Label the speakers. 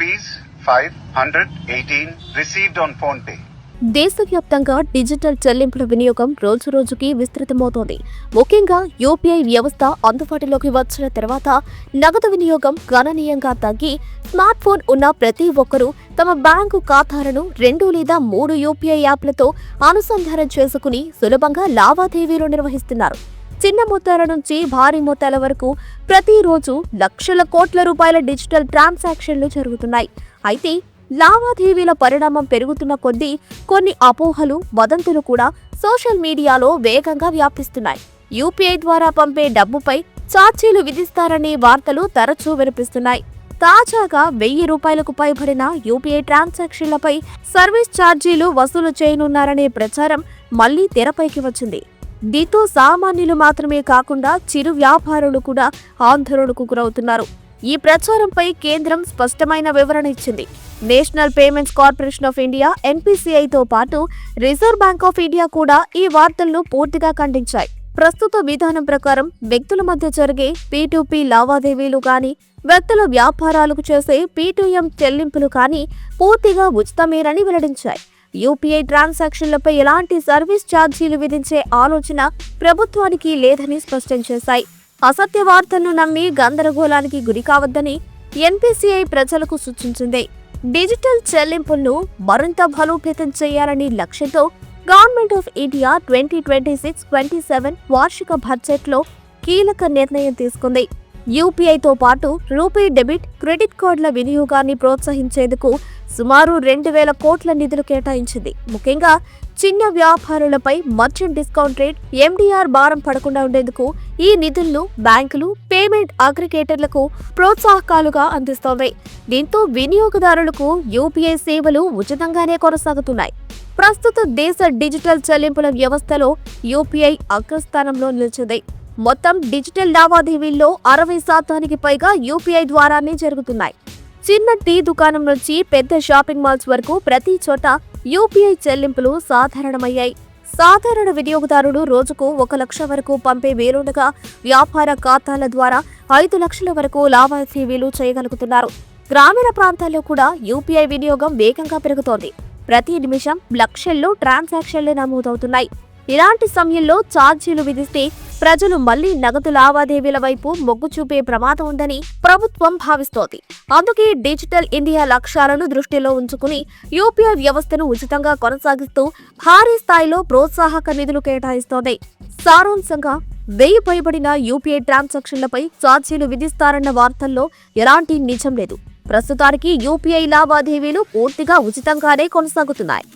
Speaker 1: Rupees five hundred eighteen received on PhonePe
Speaker 2: దేశవ్యాప్తంగా digital చెల్లింపుల వినియోగం రోజురోజుకి విస్తృతమవుతోంది. ముఖ్యంగా యూపీఐ వ్యవస్థ అందుబాటులోకి వచ్చిన తర్వాత నగదు వినియోగం గణనీయంగా తగ్గి స్మార్ట్ ఫోన్ ఉన్న ప్రతి ఒక్కరూ తమ బ్యాంకు ఖాతాలను రెండు లేదా మూడు యూపీఐ యాప్లతో అనుసంధానం చేసుకుని సులభంగా లావాదేవీలు నిర్వహిస్తున్నారు. చిన్న మొత్తాల నుంచి భారీ మొత్తాల వరకు ప్రతిరోజు లక్షల కోట్ల రూపాయల డిజిటల్ ట్రాన్సాక్షన్లు జరుగుతున్నాయి. అయితే లావాదేవీల పరిణామం పెరుగుతున్న కొద్దీ కొన్ని అపోహలు వదంతులు కూడా సోషల్ మీడియాలో వేగంగా వ్యాపిస్తున్నాయి. యూపీఐ ద్వారా పంపే డబ్బుపై ఛార్జీలు విధిస్తారనే వార్తలు తరచూ వినిపిస్తున్నాయి. తాజాగా వెయ్యి రూపాయలకు పైబడిన యూపీఐ ట్రాన్సాక్షన్లపై సర్వీస్ ఛార్జీలు వసూలు చేయనున్నారనే ప్రచారం మళ్ళీ తెరపైకి వచ్చింది. దీంతో సామాన్యులు మాత్రమే కాకుండా చిరు వ్యాపారులు కూడా ఆందోళనకు గురవుతున్నారు. ఈ ప్రచారంపై కేంద్రం స్పష్టమైన వివరణ ఇచ్చింది. National payments corporation of India ఎన్పిసిఐతో పాటు రిజర్వ్ బ్యాంక్ ఆఫ్ ఇండియా కూడా ఈ వార్తలను పూర్తిగా ఖండించాయి. ప్రస్తుత విధానం ప్రకారం వ్యక్తుల మధ్య జరిగే పీ లావాదేవీలు కానీ వ్యక్తుల వ్యాపారాలకు చేసే పీ చెల్లింపులు కానీ పూర్తిగా ఉచితమేనని వెల్లడించాయి. యూపీఐ ట్రాన్సాక్షన్లపై ఎలాంటి సర్వీస్ ఛార్జీలు విధించే ఆలోచన ప్రభుత్వానికి లేదని స్పష్టం చేశాయి. అసత్య వార్తలను నమ్మి గందరగోళానికి గురి కావద్దని ఎన్పిసిఐ ప్రజలకు సూచించింది. డిజిటల్ చెల్లింపులను మరింత బలోపేతం చేయాలని లక్ష్యంతో government of India twenty twenty six twenty seven వార్షిక బడ్జెట్లో కీలక నిర్ణయం తీసుకుంది. యూపీఐతో పాటు రూపే డెబిట్ క్రెడిట్ కార్డుల వినియోగాన్ని ప్రోత్సహించేందుకు సుమారు రెండు వేల కోట్ల నిధులు కేటాయించింది. ముఖ్యంగా చిన్న వ్యాపారులపై మర్చెంట్ డిస్కౌంట్ రేట్ ఎండిఆర్ భారం పడకుండా ఉండేందుకు ఈ నిధులను బ్యాంకులు పేమెంట్ అగ్రిగేటర్లకు ప్రోత్సాహకాలుగా అందిస్తోంది. దీంతో వినియోగదారులకు యూపీఐ సేవలు ఉచితంగానే కొనసాగుతున్నాయి. ప్రస్తుత దేశ డిజిటల్ చెల్లింపుల వ్యవస్థలో యూపీఐ అగ్రస్థానంలో నిలిచింది. మొత్తం డిజిటల్ లావాదేవీల్లో అరవై శాతానికి పైగా యూపీఐ ద్వారానే జరుగుతున్నాయి. చిన్న టీ దుకాణం నుంచి పెద్ద షాపింగ్ మాల్స్ వరకు ప్రతి చోట యూపీఐ చెల్లింపులు సాధారణమయ్యాయి. సాధారణ వినియోగదారుడు రోజుకు ఒక లక్ష వరకు పంపే వీలుండగా వ్యాపార ఖాతాల ద్వారా ఐదు లక్షల వరకు లావాదేవీలు చేయగలుగుతున్నారు. గ్రామీణ ప్రాంతాల్లో కూడా యూపీఐ వినియోగం వేగంగా పెరుగుతోంది. ప్రతి నిమిషం లక్షల్లో ట్రాన్సాక్షన్లు నమోదవుతున్నాయి. ఇలాంటి సమయంలో ఛార్జీలు విధిస్తే ప్రజలు మళ్ళీ నగదు లావాదేవీల వైపు మొగ్గు చూపే ప్రమాదం ఉందని ప్రభుత్వం భావిస్తోంది. అందుకే డిజిటల్ ఇండియా లక్ష్యాలను దృష్టిలో ఉంచుకుని యూపీఐ వ్యవస్థను ఉచితంగా కొనసాగిస్తూ భారీ స్థాయిలో ప్రోత్సాహక నిధులు కేటాయిస్తోంది. సారాంశంగా వెయ్యి పైబడిన యూపీఐ ట్రాన్సాక్షన్లపై ఛార్జీలు విధిస్తారన్న వార్తల్లో ఎలాంటి నిజం లేదు. ప్రస్తుతానికి యూపీఐ లావాదేవీలు పూర్తిగా ఉచితంగానే కొనసాగుతున్నాయి.